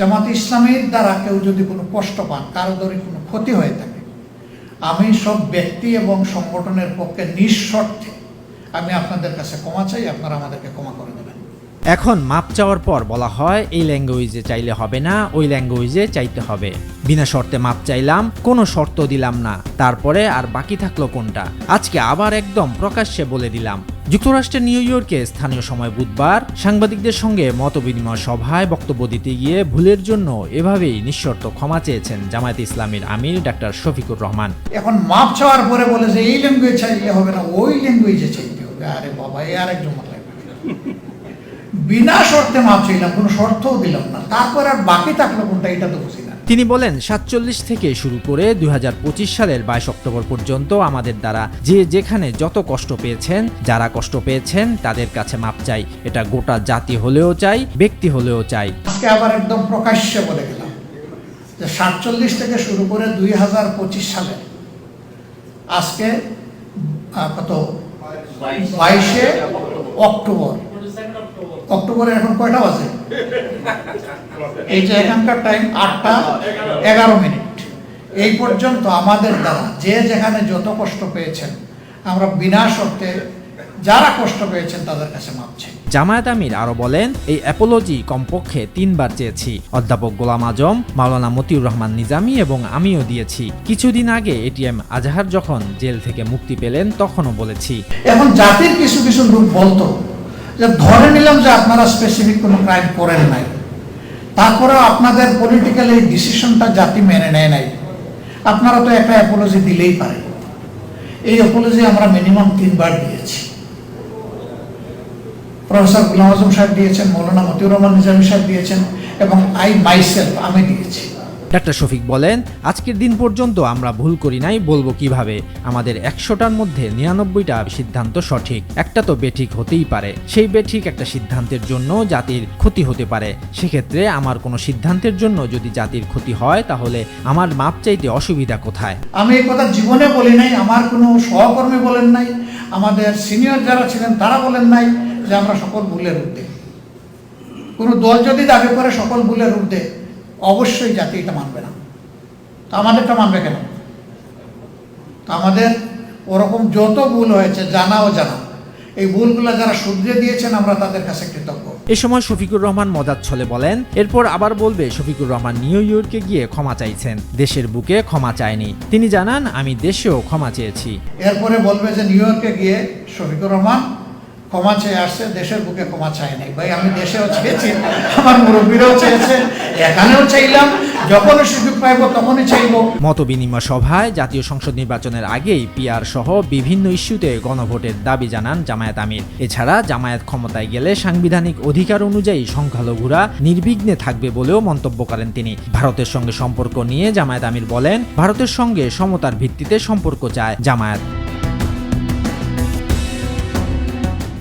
জামাত ইসলামের দ্বারা কেউ যদি কোনো কষ্ট পান, কারও ধরে কোনো ক্ষতি হয়ে থাকে, আমি সব ব্যক্তি এবং সংগঠনের পক্ষে নিঃশর্তে আমি আপনাদের কাছে ক্ষমা চাই, আপনারা আমাদেরকে ক্ষমা করে দেবেন। এখন মাপ চাওয়ার পর বলা হয়, এই ল্যাঙ্গুয়েজে চাইলে হবে না, ওই ল্যাঙ্গুয়েজে চাইতে হবে। বিনা শর্তে মাপ চাইলাম, কোনো শর্ত দিলাম না, তারপরে আর বাকি থাকল কোনটা? আজকে আবার একদম প্রকাশ্যে বলে দিলাম। যুক্তরাষ্ট্রের নিউ ইয়র্কে স্থানীয় সময় বুধবার সাংবাদিকদের সঙ্গে মতবিনিময় সভায় বক্তব্য দিতে গিয়ে ভুলের জন্য এভাবেই নিঃশর্ত ক্ষমা চেয়েছেন জামায়াত ইসলামীর আমির ডাক্তার শফিকুর রহমান। এখন মাপ চাওয়ার পরে বলে যে এই ল্যাঙ্গুয়েজ চাইলে হবে না, ওই ল্যাঙ্গুয়েজে চাইতে হবে। আরে বাবা এই আরেকজন মাথায় বিনা শর্তে মাপ চাইলাম, কোনো শর্তও দিলাম না। তারপর আর বাকি থাকল কোনটা, এটা তো বুঝি তিনি বলেন, সাতচল্লিশ থেকে শুরু করে দুই হাজার পঁচিশ সালের বাইশ অক্টোবর পর্যন্ত আমাদের দ্বারা যে যেখানে যত কষ্ট পেয়েছেন, যারা কষ্ট পেয়েছেন, তাদের কাছে মাপ চাই। এটা গোটা জাতি হলেও চাই, ব্যক্তি হলেও চাই। আজকে আবার একদম প্রকাশ্যে বলে গেলাম যে সাতচল্লিশ থেকে শুরু করে দুই হাজার পঁচিশ সালে আজকে কত? বাইশে অক্টোবর। অক্টোবরে এখন কয়টা বাজে? এই যে এখানকার টাইম আটটা এগারো মিনিট। এই পর্যন্ত আমাদের দ্বারা যে যেখানে যত কষ্ট পেয়েছেন আমরা বিনা শর্তে যারা কষ্ট পেয়েছেন তাদের কাছে মাপছি জামায়াত আমির আরও বলেন এই অ্যাপোলজি কমপক্ষে তিনবার চেয়েছি। অধ্যাপক গোলাম আজম মাওলানা মতিউর রহমান নিজামী এবং আমিও দিয়েছি। কিছুদিন আগে এটিএম আজহার যখন জেল থেকে মুক্তি পেলেন তখনও বলেছি। এখন জাতির কিছু কিছু লোক বলতো ধরে নিলাম যে আপনারা স্পেসিফিক কোনো ক্রাইম করেন নাই। তারপরেও আপনাদের পলিটিক্যাল এই ডিসিশনটা জাতি মেনে নেয় নাই। আপনারা তো একটা অ্যাপোলজি দিলেই পারে। এই অ্যাপোলজি আমরা মিনিমাম তিনবার দিয়েছি। প্রফেসর গুলাম আজম সাহেব দিয়েছেন, মৌলানা মতিউর রহমান নিজামী সাহেব দিয়েছেন এবং আই মাইসেলফ আমি দিয়েছি। ডাক্তার শফিক বলেন, আজকের দিন পর্যন্ত আমরা ভুল করি নাই, বলব কীভাবে? আমাদের একশোটার মধ্যে নিরানব্বইটা সিদ্ধান্ত সঠিক, একটা তো বেঠিক হতেই পারে। সেই বেঠিক একটা সিদ্ধান্তের জন্য জাতির ক্ষতি হতে পারে। সেক্ষেত্রে আমার কোনো সিদ্ধান্তের জন্য যদি জাতির ক্ষতি হয়, তাহলে আমার মাপ চাইতে অসুবিধা কোথায়? আমি এই কথা জীবনে বলি নাই, আমার কোনো সহকর্মী বলেন নাই, আমাদের সিনিয়র যারা ছিলেন তারা বলেন নাই যে আমরা সকল ভুলের ঊর্ধ্বে। কোনো দল যদি দাবি করে সকল ভুলের ঊর্ধ্বে অবশ্যই জাতি এটা মানবে না। তো আমাদেরটা মানবে কেন? তো আমাদের ওরকম যত ভুল হয়েছে জানা ও জানা এই ভুলগুলো যারা শুধরে দিয়েছেন আমরা তাদের কাছে কৃতজ্ঞ। এ সময় শফিকুর রহমান মজার ছলে বলেন এরপর আবার বলবে শফিকুর রহমান নিউ ইয়র্কে গিয়ে ক্ষমা চাইছেন। দেশের বুকে ক্ষমা চায়নি। তিনি জানান আমি দেশেও ক্ষমা চেয়েছি। এরপরে বলবে যে নিউ ইয়র্কে গিয়ে শফিকুর রহমান ক্ষমা চেয়ে আসছে, দেশের বুকে ক্ষমা চায় নাই। ভাই, আমি দেশেও চেয়েছি, আমার মুরব্বীরাও চেয়েছে, এখানেও চাইলাম সুযোগ পাইব তখনই চাইব। মতবিনিময় সভায় জাতীয় সংসদ নির্বাচনের আগেই পিআর সহ বিভিন্ন ইস্যুতে গণভোটের দাবি জানান জামায়াত আমির। এছাড়া জামায়াত ক্ষমতায় গেলে সাংবিধানিক অধিকার অনুযায়ী সংখ্যালঘুরা নির্বিঘ্নে থাকবে বলেও মন্তব্য করেন তিনি। ভারতের সঙ্গে সম্পর্ক নিয়ে জামায়াত আমির বলেন, ভারতের সঙ্গে সমতার ভিত্তিতে সম্পর্ক চায় জামায়াত।